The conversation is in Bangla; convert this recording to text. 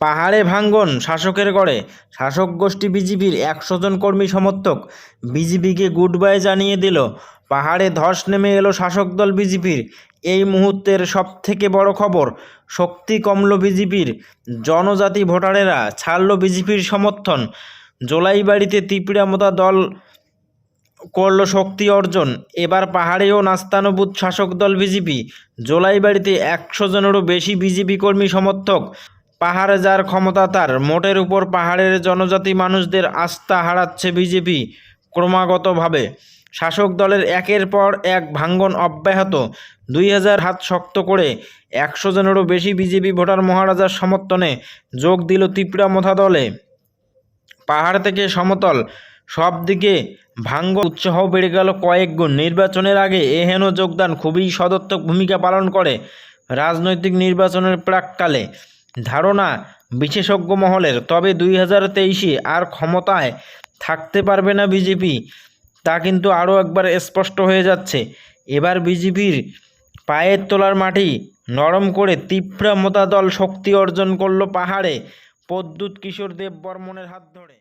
পাহাড়ে ভাঙ্গন শাসকের গড়ে। শাসক গোষ্ঠী বিজেপির একশো জন কর্মী সমর্থক। বিজেপিকে গুড বাই জানিয়ে দিল, পাহাড়ে ধস নেমে এলো শাসক দল বিজেপির এই মুহূর্তের সবথেকে বড় খবর, শক্তি কমল বিজেপির জনজাতি ভোটারেরা ছাড়ল বিজেপির সমর্থন। জোলাইবাড়িতে ত্রিপুরামতা দল করল শক্তি অর্জন। এবার পাহাড়েও নাস্তানুবুত শাসক দল বিজেপি জোলাইবাড়িতে একশো জনেরও বেশি বিজেপি কর্মী সমর্থক। পাহাড়ে যার ক্ষমতা তার। মোটের উপর পাহাড়ের জনজাতি মানুষদের আস্থা হারাচ্ছে বিজেপি ক্রমাগতভাবে। শাসক দলের একের পর এক ভাঙ্গন অব্যাহত। দুই হাজার হাত শক্ত করে একশো জনেরও বেশি বিজেপি ভোটার মহারাজার সমর্থনে যোগ দিল ত্রিপুরামথা দলে পাহাড় থেকে সমতল, সব দিকে ভাঙ্গ উৎসাহ বেড়ে গেল কয়েক গুণ। নির্বাচনের আগে এহেন যোগদান খুবই সদর্থক ভূমিকা পালন করে রাজনৈতিক নির্বাচনের প্রাককালে। ধারণা বিশেষজ্ঞ মহলের, তবে দুই হাজার তেইশে আর ক্ষমতায় থাকতে পারবে না বিজেপি। তা কিন্তু আরও একবার স্পষ্ট হয়ে যাচ্ছে। এবার বিজেপির পায়ের তোলার মাটি নরম করে তীব্র মতাদল শক্তি অর্জন করল পাহাড়ে। প্রদ্যুৎ কিশোর দেব বর্মনের হাত ধরে।